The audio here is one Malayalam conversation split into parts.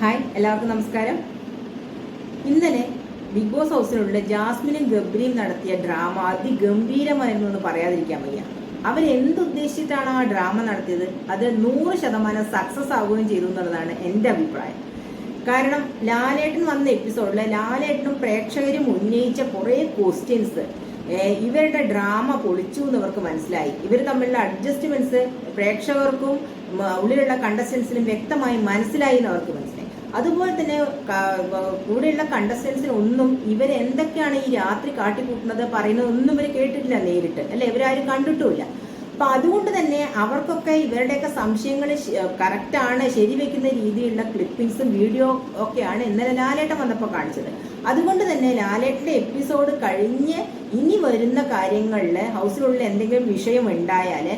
ഹായ് എല്ലാവർക്കും നമസ്കാരം. ഇന്നലെ ബിഗ് ബോസ് ഹൗസിലുള്ള ജാസ്മിനും ഗബ്രിയും നടത്തിയ ഡ്രാമ അതിഗംഭീരമായിരുന്നു എന്ന് പറയാതിരിക്കാൻ വയ്യ. അവർ എന്തുദ്ദേശിച്ചിട്ടാണ് ആ ഡ്രാമ നടത്തിയത്? അത് നൂറ് ശതമാനം സക്സസ് ആവുകയും ചെയ്തു എന്നുള്ളതാണ് എന്റെ അഭിപ്രായം. കാരണം ലാലേട്ടൻ വന്ന എപ്പിസോഡിൽ ലാലേട്ടനും പ്രേക്ഷകരും ഉന്നയിച്ച കുറേ ക്വസ്റ്റ്യൻസ് ഇവരുടെ ഡ്രാമ പൊളിച്ചു എന്ന് അവർക്ക് മനസ്സിലായി. ഇവർ തമ്മിലുള്ള അഡ്ജസ്റ്റ്മെന്റ്സ് പ്രേക്ഷകർക്കും ഉള്ളിലുള്ള കണ്ടസ്റ്റൻസിനും വ്യക്തമായി മനസ്സിലായി എന്ന് അവർക്ക് മനസ്സിലായി. അതുപോലെ തന്നെ കൂടെയുള്ള കണ്ടസ്റ്റൻസിന് ഒന്നും ഇവരെന്തൊക്കെയാണ് ഈ രാത്രി കാട്ടിക്കൂട്ടുന്നത് പറയുന്നത് ഒന്നും ഇവർ കേട്ടിട്ടില്ല നേരിട്ട്. അല്ലെ? ഇവരാരും കണ്ടിട്ടുമില്ല. അപ്പൊ അതുകൊണ്ട് തന്നെ അവർക്കൊക്കെ ഇവരുടെയൊക്കെ സംശയങ്ങൾ കറക്റ്റാണ് ശരിവെക്കുന്ന രീതിയിലുള്ള ക്ലിപ്പിംഗ്സും വീഡിയോ ഒക്കെയാണ് ഇന്നലെ ലാലേട്ടൻ വന്നപ്പോൾ കാണിച്ചത്. അതുകൊണ്ട് തന്നെ ലാലേട്ടന്റെ എപ്പിസോഡ് കഴിഞ്ഞ് ഇനി വരുന്ന കാര്യങ്ങളിൽ ഹൗസിലുള്ള എന്തെങ്കിലും വിഷയം ഉണ്ടായാൽ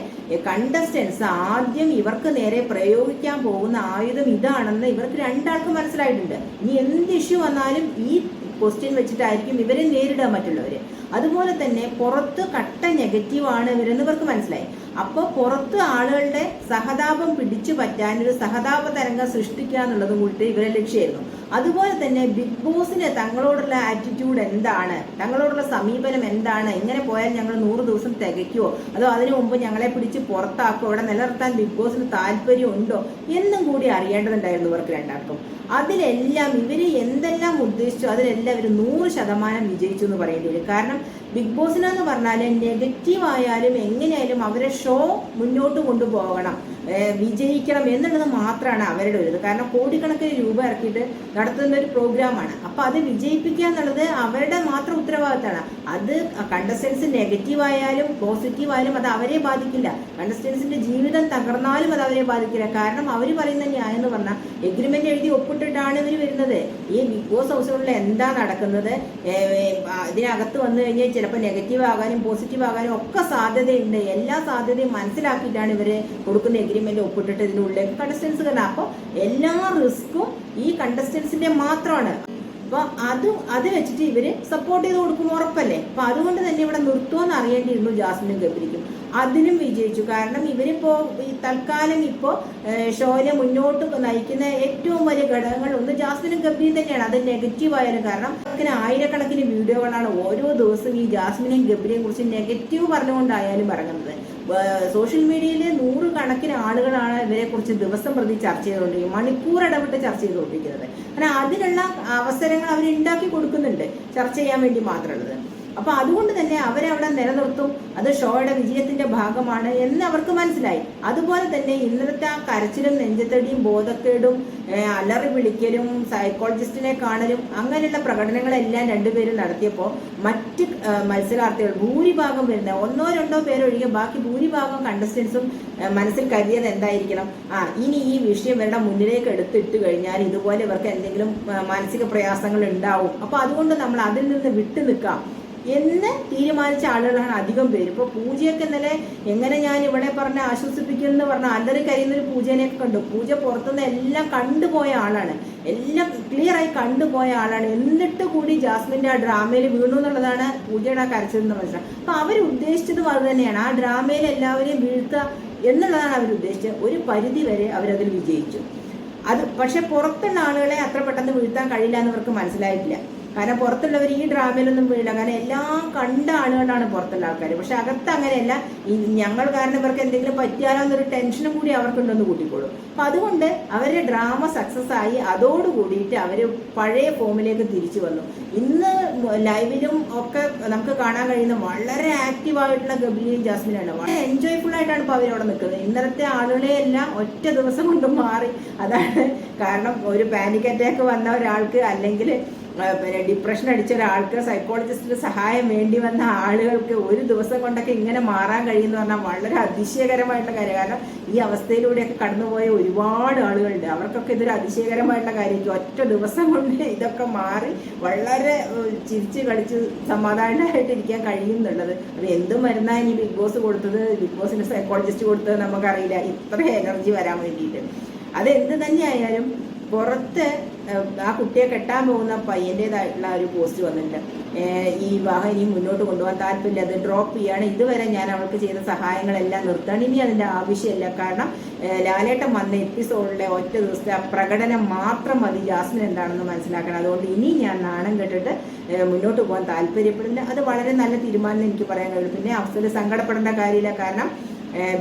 കണ്ടസ്റ്റൻസ് ആദ്യം ഇവർക്ക് നേരെ പ്രയോഗിക്കാൻ പോകുന്ന ആയുധം ഇതാണെന്ന് ഇവർക്ക് രണ്ടാൾക്കും മനസ്സിലായിട്ടുണ്ട്. ഇനി എന്ത് ഇഷ്യൂ വന്നാലും ഈ ക്വസ്റ്റ്യൻ വെച്ചിട്ടായിരിക്കും ഇവരെ നേരിടാൻ മറ്റുള്ളവർ അതുപോലെ തന്നെ പുറത്ത് കട്ട നെഗറ്റീവാണ് ഇവരെന്ന് ഇവർക്ക് മനസ്സിലായി. അപ്പോൾ പുറത്ത് ആളുകളുടെ സഹതാപം പിടിച്ചു പറ്റാൻ ഒരു സഹതാപ തരംഗം സൃഷ്ടിക്കുക എന്നുള്ളതും കൂടി ഇവരെ ലക്ഷ്യമായിരുന്നു. അതുപോലെ തന്നെ ബിഗ് ബോസിന് തങ്ങളോടുള്ള ആറ്റിറ്റ്യൂഡ് എന്താണ്? തങ്ങളോടുള്ള സമീപനം എന്താണ്? ഇങ്ങനെ പോയാൽ ഞങ്ങൾ നൂറ് ദിവസം തികയ്ക്കുമോ അതോ അതിനു മുമ്പ് ഞങ്ങളെ പിടിച്ച് പുറത്താക്കോ ഇവിടെ നിലനിർത്താൻ ബിഗ് ബോസിന് താല്പര്യമുണ്ടോ? എന്നും കൂടി അറിയേണ്ടതുണ്ടായിരുന്നു ഇവർക്ക് രണ്ടാൾക്കും. അതിലെല്ലാം ഇവർ എന്തെല്ലാം ഉദ്ദേശിച്ചു അതിലെല്ലാം ഇവർ നൂറ് ശതമാനം വിജയിച്ചു എന്ന് പറയേണ്ടി വരും. കാരണം ബിഗ് ബോസിനെന്ന് പറഞ്ഞാൽ നെഗറ്റീവ് ആയാലും എങ്ങനെയായാലും അവരെ ഷോ മുന്നോട്ട് കൊണ്ടുപോകണം. വിജയിക്കണം എന്നുള്ളത് മാത്രമാണ് അവരുടെ ഒരു കാരണം കോടിക്കണക്കിന് രൂപ ഇറക്കിയിട്ട് നടത്തുന്ന ഒരു പ്രോഗ്രാമാണ്. അപ്പൊ അത് വിജയിപ്പിക്കുക എന്നുള്ളത് അവരുടെ മാത്രം ഉത്തരവാദിത്തമാണ്. അത് കണ്ടസ്റ്റൻസ് നെഗറ്റീവ് ആയാലും പോസിറ്റീവ് ആയാലും അത് അവരെ ബാധിക്കില്ല. കണ്ടസ്റ്റൻസിന്റെ ജീവിതം തകർന്നാലും അത് അവരെ ബാധിക്കില്ല. കാരണം അവർ പറയുന്ന ന്യായം എന്ന് പറഞ്ഞാൽ എഗ്രിമെന്റ് എഴുതി ഒപ്പിട്ടിട്ടാണ് ഇവർ വരുന്നത്. ഈ ബിഗ് ബോസ് ഹൗസുകളിൽ എന്താ നടക്കുന്നത്? ഇതിനകത്ത് വന്നു കഴിഞ്ഞാൽ ചിലപ്പോൾ നെഗറ്റീവ് ആകാനും പോസിറ്റീവ് ആകാനും ഒക്കെ സാധ്യതയുണ്ട്. എല്ലാ സാധ്യതയും മനസ്സിലാക്കിയിട്ടാണ് ഇവർ കൊടുക്കുന്ന എഗ്രിമെന്റ് ഒപ്പിട്ടിട്ട് ഇതിനുള്ളിലേക്ക് കണ്ടസ്റ്റൻസ് കാരണം അപ്പോൾ എല്ലാ റിസ്ക്കും ഈ കണ്ടസ്റ്റൻസിന്റെ മാത്രമാണ്. അപ്പൊ അത് അത് വെച്ചിട്ട് ഇവർ സപ്പോർട്ട് ചെയ്ത് കൊടുക്കും ഉറപ്പല്ലേ? അപ്പൊ അതുകൊണ്ട് തന്നെ ഇവിടെ നിർത്തുമെന്ന് അറിയേണ്ടിയിരുന്നു ജാസ്മിനും ഗബ്രിക്കും. അതിനും വിജയിച്ചു. കാരണം ഇവരിപ്പോ ഈ തൽക്കാലം ഇപ്പോ ഷോയിലെ മുന്നോട്ട് നയിക്കുന്ന ഏറ്റവും വലിയ ഘടകങ്ങൾ ഒന്ന് ജാസ്മിനും ഗബ്രിയും തന്നെയാണ്. അത് നെഗറ്റീവ് ആയാലും കാരണം അങ്ങനെ ആയിരക്കണക്കിന് വീഡിയോകളാണ് ഓരോ ദിവസവും ഈ ജാസ്മിനെയും ഗബ്രിയെയും കുറിച്ച് നെഗറ്റീവ് പറഞ്ഞുകൊണ്ടായാലും ഇറങ്ങുന്നത്. സോഷ്യൽ മീഡിയയിലെ നൂറ് കണക്കിന് ആളുകളാണ് ഇവരെ കുറിച്ച് ദിവസം പ്രതി ചർച്ച ചെയ്തുകൊണ്ടിരിക്കുന്നത് മണിക്കൂർ ഇടവിട്ട് ചർച്ച ചെയ്തുകൊണ്ടിരിക്കുന്നത്. അങ്ങനെ അതിനുള്ള അവസരങ്ങൾ അവർ ഉണ്ടാക്കി കൊടുക്കുന്നുണ്ട് ചർച്ച ചെയ്യാൻ വേണ്ടി മാത്രമുള്ളത്. അപ്പൊ അതുകൊണ്ട് തന്നെ അവരവിടെ നിലനിർത്തും. അത് ഷോയുടെ വിജയത്തിന്റെ ഭാഗമാണ് എന്ന് അവർക്ക് മനസ്സിലായി. അതുപോലെ തന്നെ ഇന്നലത്തെ ആ കരച്ചിലും നെഞ്ചത്തടിയും ബോധക്കേടും അലറി വിളിക്കലും സൈക്കോളജിസ്റ്റിനെ കാണലും അങ്ങനെയുള്ള പ്രകടനങ്ങളെല്ലാം രണ്ടുപേരും നടത്തിയപ്പോൾ മറ്റ് മത്സരാർത്ഥികൾ ഭൂരിഭാഗം വരുന്ന ഒന്നോ രണ്ടോ പേരൊഴികെ ബാക്കി ഭൂരിഭാഗം കണ്ടസ്റ്റൻസും മനസ്സിൽ കരുതിയത് എന്തായിരിക്കണം? ആ ഇനി ഈ വിഷയം ഇവരുടെ മുന്നിലേക്ക് എടുത്തിട്ട് കഴിഞ്ഞാൽ ഇതുപോലെ ഇവർക്ക് എന്തെങ്കിലും മാനസിക പ്രയാസങ്ങൾ ഉണ്ടാവും. അപ്പൊ അതുകൊണ്ട് നമ്മൾ അതിൽ നിന്ന് വിട്ടു നിൽക്കാം എന്ന് തീരുമാനിച്ച ആളുകളാണ് അധികം പേര്. ഇപ്പൊ പൂജയൊക്കെ ഇന്നലെ എങ്ങനെ ഞാൻ ഇവിടെ പറഞ്ഞ ആശ്വസിപ്പിക്കുമെന്ന് പറഞ്ഞ അല്ലറി കരിയുന്ന ഒരു പൂജേനെ കണ്ടു. പൂജ പുറത്തുനിന്ന് എല്ലാം കണ്ടുപോയ ആളാണ്. എല്ലാം ക്ലിയർ ആയി കണ്ടുപോയ ആളാണ്. എന്നിട്ട് കൂടി ജാസ്മിന്റെ ആ ഡ്രാമയിൽ വീണു എന്നുള്ളതാണ് പൂജയുടെ ആ കരച്ചതെന്ന് മനസ്സിലാവും അപ്പൊ അവർ ഉദ്ദേശിച്ചത് അത് തന്നെയാണ്. ആ ഡ്രാമയിൽ എല്ലാവരെയും വീഴ്ത്തുക എന്നുള്ളതാണ് അവർ ഉദ്ദേശിച്ചത്. ഒരു പരിധി വരെ അവരതിൽ വിജയിച്ചു. അത് പക്ഷെ പുറത്തുള്ള ആളുകളെ അത്ര പെട്ടെന്ന് വീഴ്ത്താൻ കഴിയില്ല എന്നവർക്ക് മനസ്സിലായിട്ടില്ല. കാരണം പുറത്തുള്ളവർ ഈ ഡ്രാമയിലൊന്നും വീഴില്ല കാരണം എല്ലാം കണ്ട ആളുകളാണ് പുറത്തുള്ള ആൾക്കാർ പക്ഷെ അകത്ത് അങ്ങനെയല്ല. ഞങ്ങൾ കാരണം ഇവർക്ക് എന്തെങ്കിലും പറ്റിയാലോ എന്നൊരു ടെൻഷനും കൂടി അവർക്കുണ്ടെന്ന് കൂട്ടിക്കോളും. അപ്പൊ അതുകൊണ്ട് അവരുടെ ഡ്രാമ സക്സസ് ആയി അതോട് കൂടിയിട്ട് അവർ പഴയ ഫോമിലേക്ക് തിരിച്ചു വന്നു. ഇന്ന് ലൈവിലും ഒക്കെ നമുക്ക് കാണാൻ കഴിയുന്ന വളരെ ആക്റ്റീവ് ആയിട്ടുള്ള ഗബ്രിയും ജാസ്മിനാണ് വളരെ എൻജോയ്ഫുൾ ആയിട്ടാണ് ഇപ്പോൾ അവരവിടെ നിൽക്കുന്നത്. ഇന്നലത്തെ ആളുകളെ എല്ലാം ഒറ്റ ദിവസം കൊണ്ട് മാറി. അതാണ് കാരണം ഒരു പാനിക് അറ്റാക്ക് വന്ന ഒരാൾക്ക് അല്ലെങ്കിൽ പിന്നെ ഡിപ്രഷൻ അടിച്ച ഒരാൾക്ക് സൈക്കോളജിസ്റ്റിന്റെ സഹായം വേണ്ടി വന്ന ആളുകൾക്ക് ഒരു ദിവസം കൊണ്ടൊക്കെ ഇങ്ങനെ മാറാൻ കഴിയുമെന്ന് പറഞ്ഞാൽ വളരെ അതിശയകരമായിട്ടുള്ള കാര്യം. കാരണം ഈ അവസ്ഥയിലൂടെയൊക്കെ കടന്നുപോയ ഒരുപാട് ആളുകളുണ്ട്. അവർക്കൊക്കെ ഇതൊരു അതിശയകരമായിട്ടുള്ള കാര്യമായിരിക്കും. ഒറ്റ ദിവസം കൊണ്ട് ഇതൊക്കെ മാറി വളരെ ചിരിച്ച് കളിച്ച് സമാധാനമായിട്ട് ഇരിക്കാൻ കഴിയുന്നുള്ളത്. അത് എന്ത് മരുന്നാണ് ഇനി ബിഗ് ബോസ് കൊടുത്തത്? ബിഗ് ബോസിന് സൈക്കോളജിസ്റ്റ് കൊടുത്തത് നമുക്കറിയില്ല. ഇത്ര എനർജി വരാൻ വേണ്ടിയിട്ട്. അത് എന്ത് തന്നെയായാലും പുറത്ത് ആ കുട്ടിയെ കെട്ടാൻ പോകുന്ന പയ്യന്റെതായിട്ടുള്ള ഒരു പോസ്റ്റ് വന്നിട്ടുണ്ട്. ഈ വിവാഹം ഇനി മുന്നോട്ട് കൊണ്ടുപോകാൻ താല്പര്യമില്ല അത് ഡ്രോപ്പ് ചെയ്യാണ്. ഇതുവരെ ഞാൻ അവൾക്ക് ചെയ്ത സഹായങ്ങളെല്ലാം നിർത്തണം. ഇനി അതിന്റെ ആവശ്യമില്ല. കാരണം ലാലേട്ടൻ വന്ന എപ്പിസോഡിലെ ഒറ്റ ദിവസത്തെ പ്രകടനം മാത്രം മതി. ജാസ്മിൻ എന്താണെന്ന് മനസ്സിലാക്കണം. അതുകൊണ്ട് ഇനി ഞാൻ നാണം കെട്ടിട്ട് മുന്നോട്ട് പോകാൻ താല്പര്യപ്പെടുന്നില്ല. അത് വളരെ നല്ല തീരുമാനം എനിക്ക് പറയാൻ കഴിയും പിന്നെ അവസരം സങ്കടപ്പെടേണ്ട കാര്യമില്ല. കാരണം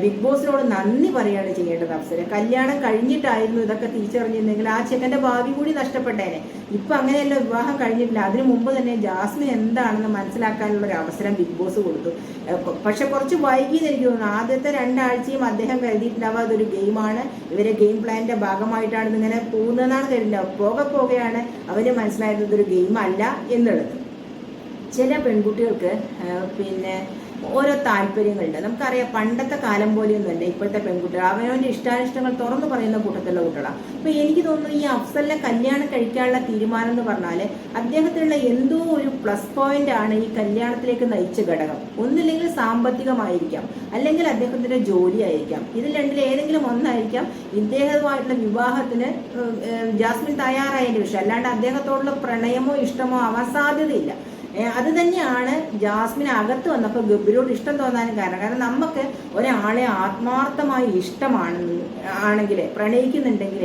ബിഗ് ബോസിനോട് നന്ദി പറയാണ് ചെയ്യേണ്ടത് അവസരം. കല്യാണം കഴിഞ്ഞിട്ടായിരുന്നു ഇതൊക്കെ തിരിച്ചറിഞ്ഞിരുന്നെങ്കിൽ ആ ചെക്കന്റെ ഭാവി കൂടി നഷ്ടപ്പെട്ടേനെ. ഇപ്പൊ അങ്ങനെയല്ല വിവാഹം കഴിഞ്ഞിട്ടില്ല. അതിനു മുമ്പ് തന്നെ ജാസ്മിൻ എന്താണെന്ന് മനസ്സിലാക്കാനുള്ള ഒരു അവസരം ബിഗ് ബോസ് കൊടുത്തു. പക്ഷെ കുറച്ച് വൈകിയെന്ന് എനിക്ക് തോന്നുന്നു ആദ്യത്തെ രണ്ടാഴ്ചയും അദ്ദേഹം കരുതിയിട്ടുണ്ടാവുക അതൊരു ഗെയിമാണ്. ഇവരെ ഗെയിം പ്ലാനിന്റെ ഭാഗമായിട്ടാണ് ഇങ്ങനെ പോകുന്നതെന്നാണ് കരുതിയിട്ടുണ്ടാവുക പോകെ പോകെയാണ് അവന് മനസ്സിലായത് ഇതൊരു ഗെയിം അല്ല എന്നുള്ളത്. ചില പെൺകുട്ടികൾക്ക് പിന്നെ ഓരോ താല്പര്യങ്ങളുണ്ട്. നമുക്കറിയാം പണ്ടത്തെ കാലം പോലെയൊന്നുമല്ല ഇപ്പോഴത്തെ പെൺകുട്ടികൾ. അവനവന്റെ ഇഷ്ടാനിഷ്ടങ്ങൾ തുറന്നു പറയുന്ന കൂട്ടത്തിലുള്ള കുട്ടികളാണ് അപ്പോൾ എനിക്ക് തോന്നുന്നു ഈ അഫ്സലിനെ കല്യാണം കഴിക്കാനുള്ള തീരുമാനം എന്ന് പറഞ്ഞാൽ അദ്ദേഹത്തിനുള്ള എന്തോ ഒരു പ്ലസ് പോയിന്റ് ആണ് ഈ കല്യാണത്തിലേക്ക് നയിച്ച ഘടകം. ഒന്നില്ലെങ്കിൽ സാമ്പത്തികമായിരിക്കാം. അല്ലെങ്കിൽ അദ്ദേഹത്തിന്റെ ജോലി ആയിരിക്കാം ഇതിൽ രണ്ടിൽ ഏതെങ്കിലും ഒന്നായിരിക്കാം ഇദ്ദേഹവുമായിട്ടുള്ള വിവാഹത്തിന് ജാസ്മിൻ തയ്യാറായതിന്റെ വിഷയം. അല്ലാണ്ട് അദ്ദേഹത്തോടുള്ള പ്രണയമോ ഇഷ്ടമോ ആവാൻ സാധ്യതയില്ല. അത് തന്നെയാണ് ജാസ്മിൻ അകത്ത് വന്നപ്പോൾ ഗബ്രിയോട് ഇഷ്ടം തോന്നാനും കാരണം. കാരണം നമുക്ക് ഒരാളെ ആത്മാർത്ഥമായി ഇഷ്ടമാണെന്ന് ആണെങ്കിൽ പ്രണയിക്കുന്നുണ്ടെങ്കിൽ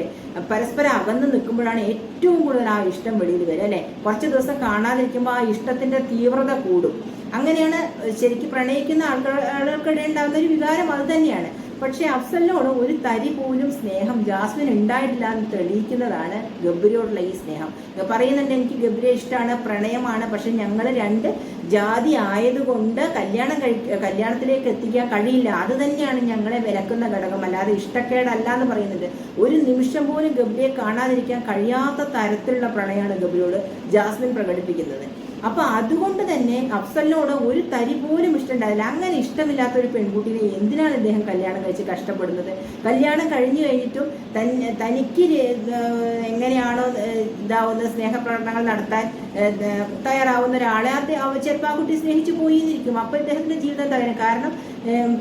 പരസ്പരം അകന്ന് നിൽക്കുമ്പോഴാണ് ഏറ്റവും കൂടുതൽ ആ ഇഷ്ടം വെളിയിൽ വരിക അല്ലെ? കുറച്ച് ദിവസം കാണാതിരിക്കുമ്പോൾ ആ ഇഷ്ടത്തിന്റെ തീവ്രത കൂടും. അങ്ങനെയാണ് ശരിക്കും പ്രണയിക്കുന്ന ആൾക്കാർ ആളുകൾക്കിടെ ഉണ്ടാകുന്ന ഒരു വികാരം അത് തന്നെയാണ്. പക്ഷേ അഫ്സലിനോട് ഒരു തരി പോലും സ്നേഹം ജാസ്മിൻ ഉണ്ടായിട്ടില്ല എന്ന് തെളിയിക്കുന്നതാണ് ഗബ്രിയോടുള്ള ഈ സ്നേഹം. പറയുന്നുണ്ട് എനിക്ക് ഗബ്രിയെ ഇഷ്ടമാണ് പ്രണയമാണ് പക്ഷെ ഞങ്ങൾ രണ്ട് ജാതി ആയതുകൊണ്ട് കല്യാണം കഴി കല്യാണത്തിലേക്ക് എത്തിക്കാൻ കഴിയില്ല. അത് തന്നെയാണ് ഞങ്ങളെ വിലക്കുന്ന ഘടകം. അല്ലാതെ ഇഷ്ടക്കേടല്ല എന്ന് പറയുന്നുണ്ട് ഒരു നിമിഷം പോലും ഗബ്രിയെ കാണാതിരിക്കാൻ കഴിയാത്ത തരത്തിലുള്ള പ്രണയമാണ് ഗബ്രിയോട് ജാസ്മിൻ പ്രകടിപ്പിക്കുന്നത്. അപ്പൊ അതുകൊണ്ട് തന്നെ അഫ്സലിനോട് ഒരു തരി പോലും ഇഷ്ടമുണ്ടായില്ല. അങ്ങനെ ഇഷ്ടമില്ലാത്ത ഒരു പെൺകുട്ടിനെ എന്തിനാണ് അദ്ദേഹം കല്യാണം കഴിച്ച് കഷ്ടപ്പെടുന്നത്? കല്യാണം കഴിഞ്ഞു കഴിഞ്ഞിട്ടും തനിക്ക് എങ്ങനെയാണോ ഇതാവുന്ന സ്നേഹപ്രകടനങ്ങൾ നടത്താൻ തയ്യാറാവുന്ന ഒരാളെ അത് ചിലപ്പോൾ കുട്ടി സ്നേഹിച്ചു പോയിരിക്കും അപ്പൊ ഇദ്ദേഹത്തിന്റെ ജീവിതം തകരും കാരണം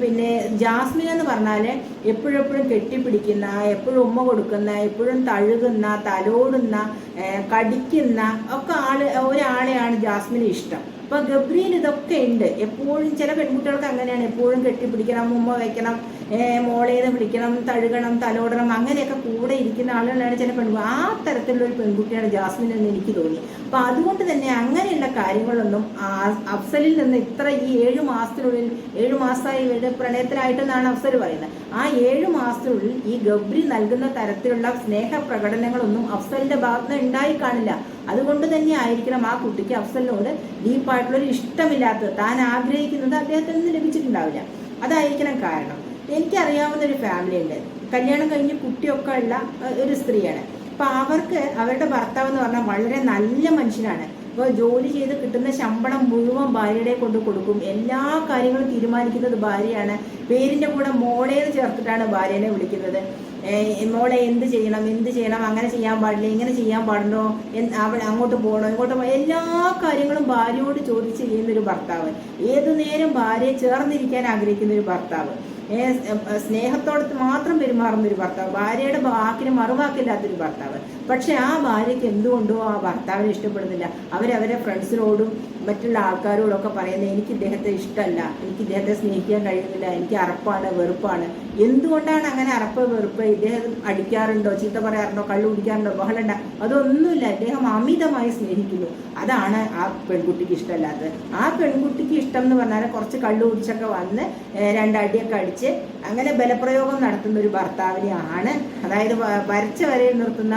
പിന്നെ ജാസ്മിൻ എന്ന് പറഞ്ഞാൽ എപ്പോഴെപ്പോഴും കെട്ടിപ്പിടിക്കുന്ന എപ്പോഴും ഉമ്മ കൊടുക്കുന്ന എപ്പോഴും തഴുകുന്ന തലോടുന്ന കടിക്കുന്ന ഒക്കെ ആൾ ഒരാളെയാണ് ജാസ്മിന് ഇഷ്ടം. അപ്പൊ ഗബ്രിയിൽ ഇതൊക്കെ ഉണ്ട്. എപ്പോഴും ചില പെൺകുട്ടികൾക്ക് അങ്ങനെയാണ്. എപ്പോഴും കെട്ടിപ്പിടിക്കണം ഉമ്മ വയ്ക്കണം മോളേന്ന് വിളിക്കണം തഴുകണം തലോടണം അങ്ങനെയൊക്കെ കൂടെ ഇരിക്കുന്ന ആളുകളാണ് ചില പെൺകുട്ടി ആ തരത്തിലുള്ള ഒരു പെൺകുട്ടിയാണ് ജാസ്മിൻ എന്ന് എനിക്ക് തോന്നി. അപ്പൊ അതുകൊണ്ട് തന്നെ അങ്ങനെയുള്ള കാര്യങ്ങളൊന്നും അഫ്സലിൽ നിന്ന് ഇത്ര ഈ ഏഴു മാസത്തിനുള്ളിൽ ഏഴു മാസമായി ഇവരുടെ പ്രണയത്തിലായിട്ടെന്നാണ് അഫ്സൽ പറയുന്നത്. ആ ഏഴു മാസത്തിനുള്ളിൽ ഈ ഗബ്രി നൽകുന്ന തരത്തിലുള്ള സ്നേഹ പ്രകടനങ്ങളൊന്നും അഫ്സലിന്റെ ഭാഗത്ത് ഉണ്ടായി കാണില്ല. അതുകൊണ്ട് തന്നെ ആയിരിക്കണം ആ കുട്ടിക്ക് അഫ്സലിനോട് ഡീപ്പായിട്ടുള്ള ഒരു ഇഷ്ടമില്ലാത്തത്. താൻ ആഗ്രഹിക്കുന്നത് അദ്ദേഹത്തിൽ നിന്ന് ലഭിച്ചിട്ടുണ്ടാവില്ല. അതായിരിക്കണം കാരണം. എനിക്കറിയാവുന്ന ഒരു ഫാമിലി ഉണ്ട്. കല്യാണം കഴിഞ്ഞ് കുട്ടിയൊക്കെ ഉള്ള ഒരു സ്ത്രീയാണ്. അപ്പൊ അവർക്ക് അവരുടെ ഭർത്താവ് എന്ന് പറഞ്ഞാൽ വളരെ നല്ല മനുഷ്യനാണ്. ഇപ്പോൾ ജോലി ചെയ്ത് കിട്ടുന്ന ശമ്പളം മുഴുവൻ ഭാര്യയുടെ കൊണ്ട് കൊടുക്കും. എല്ലാ കാര്യങ്ങളും തീരുമാനിക്കുന്നത് ഭാര്യയാണ്. പേരിന്റെ കൂടെ മോളേന്ന് ചേർത്തിട്ടാണ് ഭാര്യനെ വിളിക്കുന്നത്. മോളെ എന്ത് ചെയ്യണം എന്ത് ചെയ്യണം അങ്ങനെ ചെയ്യാൻ പാടില്ല ഇങ്ങനെ ചെയ്യാൻ പാടണോ അവിടെ അങ്ങോട്ട് പോകണോ ഇങ്ങോട്ട് എല്ലാ കാര്യങ്ങളും ഭാര്യയോട് ചോദിച്ച് ചെയ്യുന്ന ഒരു ഭർത്താവ്. ഏതു നേരം ഭാര്യയെ ചേർന്നിരിക്കാൻ ആഗ്രഹിക്കുന്ന ഒരു ഭർത്താവ്. സ്നേഹത്തോട് മാത്രം പെരുമാറുന്ന ഒരു ഭർത്താവ് ഭാര്യയുടെ വാക്കിന് മറുവാക്കില്ലാത്തൊരു ഭർത്താവ്. പക്ഷെ ആ ഭാര്യയ്ക്ക് എന്തുകൊണ്ടോ ആ ഭർത്താവിനെ ഇഷ്ടപ്പെടുന്നില്ല. അവരവരെ ഫ്രണ്ട്സിനോടും മറ്റുള്ള ആൾക്കാരോടൊക്കെ പറയുന്നത് എനിക്ക് ഇദ്ദേഹത്തെ ഇഷ്ടമല്ല എനിക്ക് ഇദ്ദേഹത്തെ സ്നേഹിക്കാൻ കഴിയുന്നില്ല എനിക്ക് അറപ്പാണ് വെറുപ്പാണ്. എന്തുകൊണ്ടാണ് അങ്ങനെ അറപ്പ് വെറുപ്പ് ഇദ്ദേഹം അടിക്കാറുണ്ടോ ചീത്ത പറയാറുണ്ടോ കള്ളു കുടിക്കാറുണ്ടോ ബഹളണ്ട അതൊന്നുമില്ല. അദ്ദേഹം അമിതമായി സ്നേഹിക്കുന്നു. അതാണ് ആ പെൺകുട്ടിക്ക് ഇഷ്ടമല്ലാത്തത്. ആ പെൺകുട്ടിക്ക് ഇഷ്ടം എന്ന് പറഞ്ഞാൽ കുറച്ച് കള്ളു കുടിച്ചൊക്കെ വന്ന് രണ്ടടിയൊക്കെ അടിച്ച് അങ്ങനെ ബലപ്രയോഗം നടത്തുന്ന ഒരു ഭർത്താവിനെയാണ് അതായത് വരച്ച വരയിൽ നിർത്തുന്ന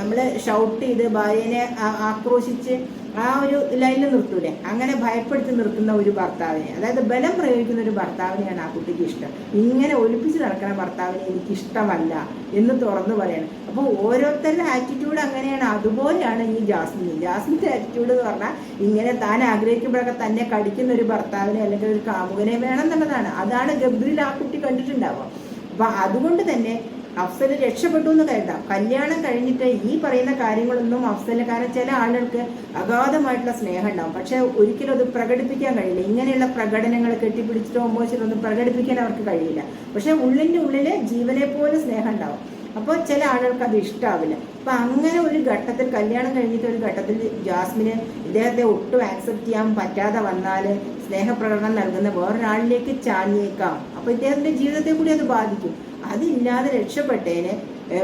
നമ്മൾ ഷൗട്ട് ചെയ്ത് ഭാര്യനെ ആക്രോശിച്ച് ആ ഒരു ലൈനിൽ നിർത്തൂലേ? അങ്ങനെ ഭയപ്പെടുത്തി നിർത്തുന്ന ഒരു ഭർത്താവിനെ അതായത് ബലം പ്രയോഗിക്കുന്ന ഒരു ഭർത്താവിനെയാണ് ആ കുട്ടിക്ക് ഇഷ്ടം. ഇങ്ങനെ ഒലിപ്പിച്ച് നടക്കുന്ന ഭർത്താവിനെ എനിക്ക് ഇഷ്ടമല്ല എന്ന് തുറന്നു പറയണം. അപ്പോൾ ഓരോരുത്തരുടെ ആറ്റിറ്റ്യൂഡ് അങ്ങനെയാണ്. അതുപോലെയാണ് ഈ ജാസ്മിൻ. ജാസ്മിന്റെ ആറ്റിറ്റ്യൂഡ് എന്ന് പറഞ്ഞാൽ ഇങ്ങനെ താൻ ആഗ്രഹിക്കുമ്പോഴൊക്കെ തന്നെ കടിക്കുന്ന ഒരു ഭർത്താവിനെ അല്ലെങ്കിൽ ഒരു കാമുകനെ വേണം എന്നുള്ളതാണ്. അതാണ് ഗബ്രിൽ ആ കുട്ടി കണ്ടിട്ടുണ്ടാവുക. അപ്പം അതുകൊണ്ട് തന്നെ അഫ്സൽ രക്ഷപ്പെട്ടു എന്ന് കരുതാം. കല്യാണം കഴിഞ്ഞിട്ട് ഈ പറയുന്ന കാര്യങ്ങളൊന്നും അഫ്സൽ കാരണം ചില ആളുകൾക്ക് അഗാധമായിട്ടുള്ള സ്നേഹം ഉണ്ടാവും. പക്ഷെ ഒരിക്കലും അത് പ്രകടിപ്പിക്കാൻ കഴിയില്ല. ഇങ്ങനെയുള്ള പ്രകടനങ്ങൾ കെട്ടിപ്പിടിച്ചിട്ടോ മോശിട്ടോ ഒന്നും പ്രകടിപ്പിക്കാൻ അവർക്ക് കഴിയില്ല. പക്ഷെ ഉള്ളിന്റെ ഉള്ളിൽ ജീവനെ പോലെ സ്നേഹം ഉണ്ടാവും. അപ്പോൾ ചില ആളുകൾക്ക് അത് ഇഷ്ടാവില്ല. അപ്പൊ അങ്ങനെ ഒരു ഘട്ടത്തിൽ കല്യാണം കഴിഞ്ഞിട്ട് ഒരു ഘട്ടത്തിൽ ജാസ്മിന് ഇദ്ദേഹത്തെ ഒട്ടും ആക്സെപ്റ്റ് ചെയ്യാൻ പറ്റാതെ വന്നാൽ സ്നേഹപ്രകടനം നൽകുന്ന വേറൊരാളിലേക്ക് ചാഞ്ഞേക്കാം. അപ്പോൾ ഇദ്ദേഹത്തിന്റെ ജീവിതത്തെ കൂടി അത് ബാധിക്കും. അതില്ലാതെ രക്ഷപ്പെട്ടേന്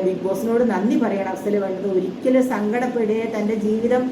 ബിഗ് ബോസിനോട് നന്ദി പറയണം. അഫ്സൽ വേണ്ടത് ഒരിക്കലും സങ്കടപ്പെടുകയെ തന്റെ ജീവിതം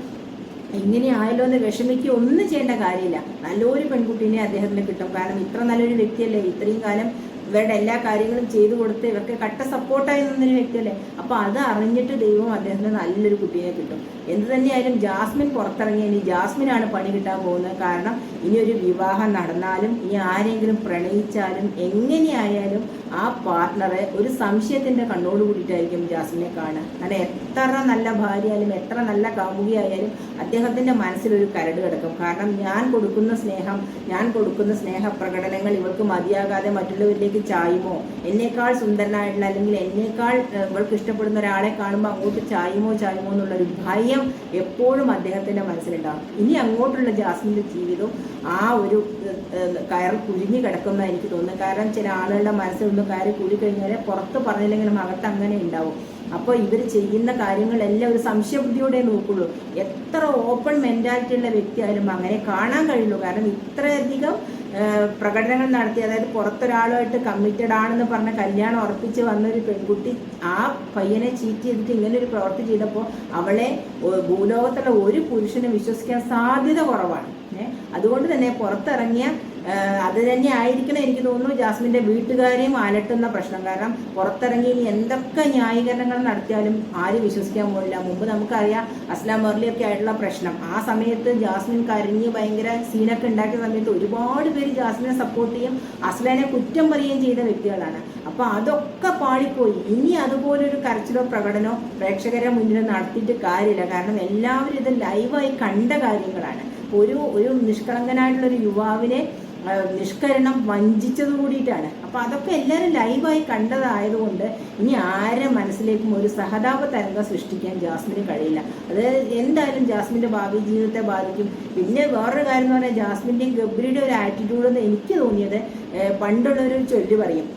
ഇങ്ങനെ ആയല്ലോ എന്ന് വിഷമിക്കുക ഒന്നും ചെയ്യേണ്ട കാര്യമില്ല. നല്ലൊരു പെൺകുട്ടീനെ അദ്ദേഹത്തിന് കിട്ടും. കാരണം ഇത്ര നല്ലൊരു വ്യക്തിയല്ലേ? ഇത്രയും കാലം ഇവരുടെ എല്ലാ കാര്യങ്ങളും ചെയ്തു കൊടുത്ത് ഇവർക്ക് കട്ട സപ്പോർട്ടായി നിന്നൊരു വ്യക്തിയല്ലേ? അപ്പൊ അത് അറിഞ്ഞിട്ട് ദൈവം അദ്ദേഹത്തിന് നല്ലൊരു കുട്ടീനെ കിട്ടും. എന്ത് തന്നെയായാലും ജാസ്മിൻ പുറത്തിറങ്ങി ഇനി ജാസ്മിനാണ് പണി കിട്ടാൻ പോകുന്നത്. കാരണം ഇനി ഒരു വിവാഹം നടന്നാലും ഇനി ആരെങ്കിലും പ്രണയിച്ചാലും എങ്ങനെയായാലും ആ പാർട്ട്ണറെ ഒരു സംശയത്തിന്റെ കണ്ണോട് കൂടിയിട്ടായിരിക്കും ജാസ്മിനെ കാണുക. കാരണം എത്ര നല്ല ഭാര്യയായാലും എത്ര നല്ല കാമുകിയായാലും അദ്ദേഹത്തിന്റെ മനസ്സിലൊരു കരട് കിടക്കും. കാരണം ഞാൻ കൊടുക്കുന്ന സ്നേഹം ഞാൻ കൊടുക്കുന്ന സ്നേഹപ്രകടനങ്ങൾ ഇവൾക്ക് മതിയാകാതെ മറ്റുള്ളവരിലേക്ക് ചായുമോ? എന്നേക്കാൾ സുന്ദരനായിട്ടുള്ള അല്ലെങ്കിൽ എന്നേക്കാൾ ഇവൾക്ക് ഇഷ്ടപ്പെടുന്ന ഒരാളെ കാണുമ്പോൾ അങ്ങോട്ട് ചായുമോ ചായുമോ എന്നുള്ളൊരു ഭയം എപ്പോഴും അദ്ദേഹത്തിന്റെ മനസ്സിലുണ്ടാകും ഇനി അങ്ങോട്ടുള്ള ജാസ്മിന്റെ ജീവിതം ആ ഒരു കയർ കുഴിഞ്ഞു കിടക്കുന്ന എനിക്ക് തോന്നുന്നു കാരണം ചില ആളുകളുടെ മനസ്സിൽ ഒന്ന് കാര്യം കൂടി കഴിഞ്ഞാൽ പുറത്ത് പറഞ്ഞില്ലെങ്കിലും അകത്ത് അങ്ങനെ ഉണ്ടാവും. അപ്പോൾ ഇവർ ചെയ്യുന്ന കാര്യങ്ങളെല്ലാം ഒരു സംശയബുദ്ധിയോടെ നോക്കുള്ളൂ. എത്ര ഓപ്പൺ മെന്റാലിറ്റി ഉള്ള വ്യക്തിയായാലും അങ്ങനെ കാണാൻ കഴിയുള്ളൂ. കാരണം ഇത്രയധികം പ്രകടനങ്ങൾ നടത്തി അതായത് പുറത്തൊരാളുമായിട്ട് കമ്മിറ്റഡ് ആണെന്ന് പറഞ്ഞ കല്യാണം ഉറപ്പിച്ച് വന്നൊരു പെൺകുട്ടി ആ പയ്യനെ ചീറ്റ് ചെയ്തിട്ട് ഇങ്ങനെ ഒരു പ്രവൃത്തി ചെയ്തപ്പോൾ അവളെ ഭൂലോകത്തുള്ള ഒരു പുരുഷനും വിശ്വസിക്കാൻ സാധ്യത കുറവാണ്. അതുകൊണ്ട് തന്നെ പുറത്തിറങ്ങിയ അത് തന്നെ ആയിരിക്കണം എനിക്ക് തോന്നുന്നു ജാസ്മിന്റെ വീട്ടുകാരെയും അലട്ടുന്ന പ്രശ്നം. കാരണം പുറത്തിറങ്ങി ഇനി എന്തൊക്കെ ന്യായീകരണങ്ങൾ നടത്തിയാലും ആരും വിശ്വസിക്കാൻ പോലില്ല മുമ്പ് നമുക്കറിയാം അസ്ലാം മെർലിയൊക്കെ ആയിട്ടുള്ള പ്രശ്നം. ആ സമയത്ത് ജാസ്മിൻ കരഞ്ഞ് ഭയങ്കര സീനൊക്കെ ഉണ്ടാക്കിയ സമയത്ത് ഒരുപാട് പേര് ജാസ്മിനെ സപ്പോർട്ട് ചെയ്യും അസ്ലാനെ കുറ്റം പറയുകയും ചെയ്ത വ്യക്തികളാണ്. അപ്പൊ അതൊക്കെ പാളിപ്പോയി. ഇനി അതുപോലൊരു കരച്ചിലോ പ്രകടനോ പ്രേക്ഷകരെ മുന്നിൽ നടത്തിയിട്ട് കാര്യമില്ല. കാരണം എല്ലാവരും ഇത് ലൈവായി കണ്ട കാര്യങ്ങളാണ്. ഒരു ഒരു നിഷ്കളങ്കനായിട്ടുള്ള ഒരു യുവാവിനെ നിഷ്കരണം വഞ്ചിച്ചത് കൂടിയിട്ടാണ്. അപ്പൊ അതൊക്കെ എല്ലാവരും ലൈവായി കണ്ടതായതുകൊണ്ട് ഇനി ആരെ മനസ്സിലേക്കും ഒരു സഹതാപ തരംഗം സൃഷ്ടിക്കാൻ ജാസ്മിന് കഴിയില്ല. അത് എന്തായാലും ജാസ്മിന്റെ ഭാവി ജീവിതത്തെ ബാധിക്കും. പിന്നെ വേറൊരു കാര്യം എന്ന് പറഞ്ഞാൽ ജാസ്മിന്റെയും ഗബ്രിയുടെ ഒരു ആറ്റിറ്റ്യൂഡ് എന്ന് എനിക്ക് തോന്നിയത് പണ്ടുള്ളൊരു ചൊല്ല് പറയും.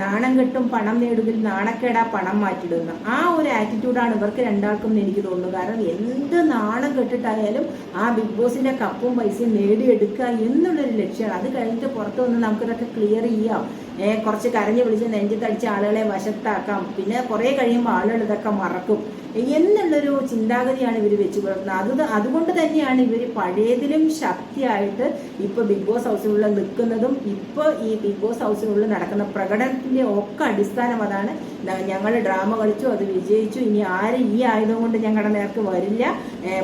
നാണം കെട്ടും പണം നേടുകിൽ നാണക്കേടാ പണം മാറ്റിടുന്ന. ആ ഒരു ആറ്റിറ്റ്യൂഡാണ് ഇവർക്ക് രണ്ടാൾക്കും എനിക്ക് തോന്നുന്നു. കാരണം എന്ത് നാണം കെട്ടിട്ടായാലും ആ ബിഗ് ബോസിന്റെ കപ്പും പൈസയും നേടിയെടുക്കുക എന്നുള്ളൊരു ലക്ഷ്യമാണ് അത് കഴിഞ്ഞിട്ട് പുറത്ത് വന്ന് നമുക്കിതൊക്കെ ക്ലിയർ ചെയ്യാം. കുറച്ച് കരഞ്ഞു വിളിച്ച് നെഞ്ചത്തടിച്ച ആളുകളെ വശത്താക്കാം. പിന്നെ കുറേ കഴിയുമ്പോൾ ആളുകൾ ഇതൊക്കെ മറക്കും. എന്നുള്ളൊരു ചിന്താഗതിയാണ് ഇവർ വെച്ച് പുലർത്തുന്നത്. അത് അതുകൊണ്ട് തന്നെയാണ് ഇവർ പഴയതിലും ശക്തിയായിട്ട് ഇപ്പൊ ബിഗ് ബോസ് ഹൗസിനുള്ളിൽ നിൽക്കുന്നതും ഇപ്പൊ ഈ ബിഗ് ബോസ് ഹൗസിനുള്ളിൽ നടക്കുന്ന പ്രകടനത്തിന്റെ ഒക്കെ അടിസ്ഥാനം അതാണ്. ഞങ്ങൾ ഡ്രാമ കളിച്ചു അത് വിജയിച്ചു. ഇനി ആരും ഈ ആയുധം കൊണ്ട് ഞങ്ങളുടെ നേർക്ക് വരില്ല.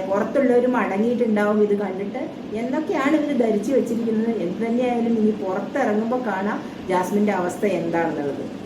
പുറത്തുള്ളവരും അടങ്ങിയിട്ടുണ്ടാവും ഇത് കണ്ടിട്ട്. എന്നൊക്കെയാണ് ഇവർ ധരിച്ചു വെച്ചിരിക്കുന്നത്. എന്ത് തന്നെയായാലും ഇനി പുറത്തിറങ്ങുമ്പോൾ കാണാം ജാസ്മിന്റെ അവസ്ഥ എന്താണെന്നുള്ളത്.